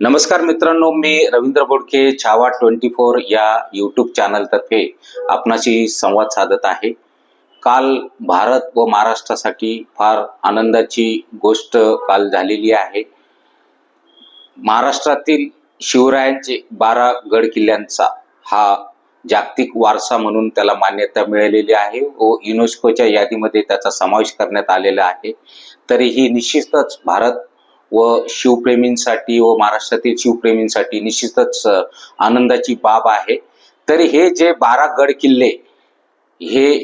नमस्कार मित्रांनो मी रवींद्र बोडके छावा ट्वेंटी फोर या यूट्यूब चॅनलतर्फे आपणाशी संवाद साधत आहे. काल भारत व महाराष्ट्रासाठी फार आनंदाची गोष्ट काल झालेली आहे. महाराष्ट्रातील शिवरायांचे बारा गड किल्ल्यांचा हा जागतिक वारसा म्हणून त्याला मान्यता मिळालेली आहे व युनेस्कोच्या यादीमध्ये त्याचा समावेश करण्यात आलेला आहे. तरीही निश्चितच भारत व शिवप्रेमींसाठी व महाराष्ट्रातील शिवप्रेमींसाठी निश्चितच आनंदाची बाब आहे. तरी हे जे बारा गड किल्ले हे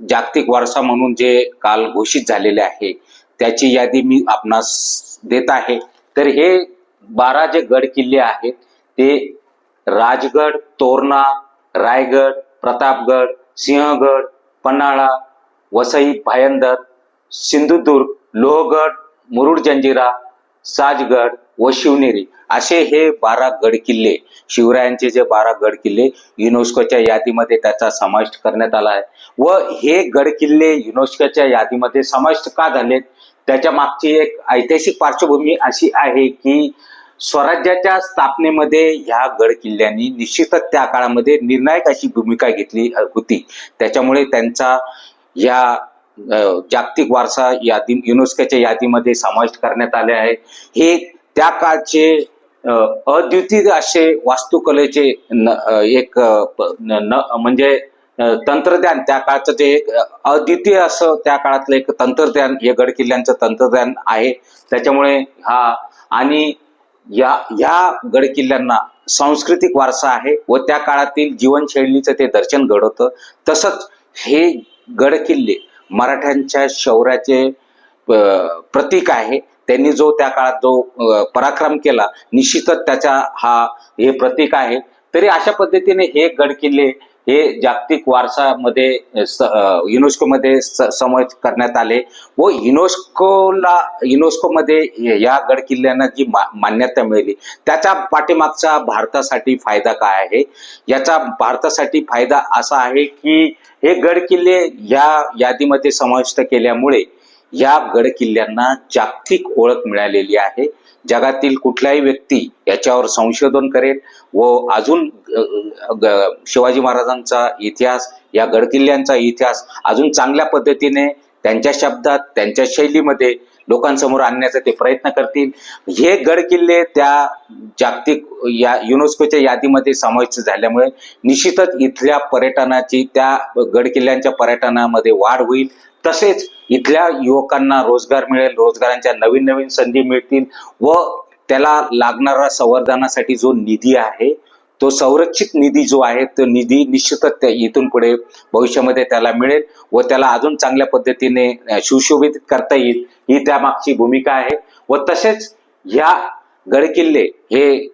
जागतिक वारसा म्हणून जे काल घोषित झालेले आहे त्याची यादी मी आपणास देत आहे. तर हे बारा जे गड किल्ले आहेत ते राजगड तोरणा रायगड प्रतापगड सिंहगड पन्हाळा वसई भायंदर सिंधुदुर्ग लोहगड मुरुड जंजिरा साजगड व शिवनेरी असे हे बारा गड किल्ले शिवरायांचे जे बारा गड किल्ले युनेस्कोच्या यादीमध्ये त्याचा समाविष्ट करण्यात आला आहे. व हे गड किल्ले युनेस्कोच्या यादीमध्ये समाविष्ट का झालेत? त्याच्या मागची एक ऐतिहासिक पार्श्वभूमी अशी आहे की स्वराज्याच्या स्थापनेमध्ये ह्या गड किल्ल्यांनी निश्चितच त्या काळामध्ये निर्णायक अशी भूमिका घेतली होती. त्याच्यामुळे त्यांचा या जागतिक वारसा यादी युनेस्कोच्या यादीमध्ये समाविष्ट करण्यात आले आहे. हे त्या काळचे अद्वितीय असे वास्तुकलेचे न- एक न- म्हणजे तंत्रज्ञान त्या काळचं जे एक अद्वितीय असं त्या काळातलं एक तंत्रज्ञान हे गड किल्ल्यांचं तंत्रज्ञान आहे. त्याच्यामुळे हा आणि या या गड किल्ल्यांना सांस्कृतिक वारसा आहे व त्या काळातील जीवनशैलीचं ते दर्शन घडवतं. तसंच हे गड किल्ले मराठ्यांच्या शौर्याचे प्रतीक आहे. त्यांनी जो त्या काळात जो पराक्रम केला निश्चितच त्याचा हा हे प्रतीक आहे. तरी अशा पद्धतीने हे गड किल्ले हे जागतिक वारसामध्ये युनेस्कोमध्ये समावेश करण्यात आले व युनेस्कोला युनेस्कोमध्ये या गड किल्ल्यांना जी मा- मान्यता मिळाली त्याच्या पाठीमागचा भारतासाठी फायदा काय आहे? याचा भारतासाठी फायदा असा आहे की हे गड किल्ले या यादीमध्ये समाविष्ट केल्यामुळे या गड किल्ल्यांना जागतिक ओळख मिळालेली आहे. जगातील कुठलाही व्यक्ती याच्यावर संशोधन करेल व अजून ग- शिवाजी महाराजांचा इतिहास या गड किल्ल्यांचा इतिहास अजून चांगल्या पद्धतीने त्यांच्या शब्दात त्यांच्या शैलीमध्ये लोकांसमोर आणण्याचा ते प्रयत्न करतील. हे गड किल्ले त्या जागतिक या युनेस्कोच्या यादीमध्ये समाविष्ट झाल्यामुळे निश्चितच इथल्या पर्यटनाची त्या गड किल्ल्यांच्या पर्यटनामध्ये वाढ होईल. तसेच इथल्या युवकांना रोजगार मिळेल रोजगारांच्या नवीन नवीन संधी मिळतील व त्याला लागणारा संवर्धनासाठी जो निधी आहे तो संरक्षित निधी जो आहे तो निधी निश्चितच त्या इथून पुढे भविष्यामध्ये त्याला मिळेल व त्याला अजून चांगल्या पद्धतीने सुशोभित करता येईल ही त्यामागची भूमिका आहे. व तसेच या गडकिल्ले हे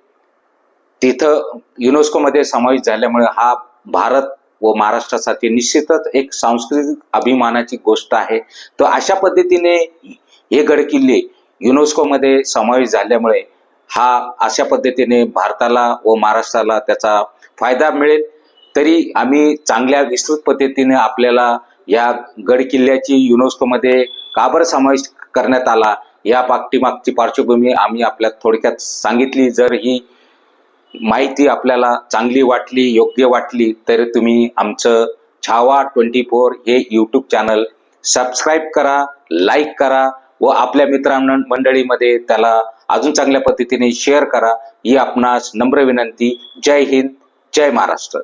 तिथं युनेस्कोमध्ये समावेश झाल्यामुळे हा भारत व महाराष्ट्रासाठी निश्चितच एक सांस्कृतिक अभिमानाची गोष्ट आहे. तर अशा पद्धतीने हे गडकिल्ले युनेस्कोमध्ये समावेश झाल्यामुळे हा अशा पद्धतीने भारताला व महाराष्ट्राला त्याचा फायदा मिळेल. तरी आम्ही चांगल्या विस्तृत पद्धतीने आपल्याला या गडकिल्ल्याची युनेस्कोमध्ये का बरं समावेश करण्यात आला या पाठीमागची पार्श्वभूमी आम्ही आपल्या थोडक्यात सांगितली. जर ही माहिती आपल्याला चांगली वाटली योग्य वाटली तर तुम्ही आमचं छावा ट्वेंटी फोर हे यूट्यूब चॅनल सबस्क्राईब करा लाईक करा व आपल्या मित्रांना मंडळीमध्ये त्याला अजून चांगल्या पद्धतीने शेअर करा. ही आपणास नम्र विनंती. जय हिंद जय महाराष्ट्र.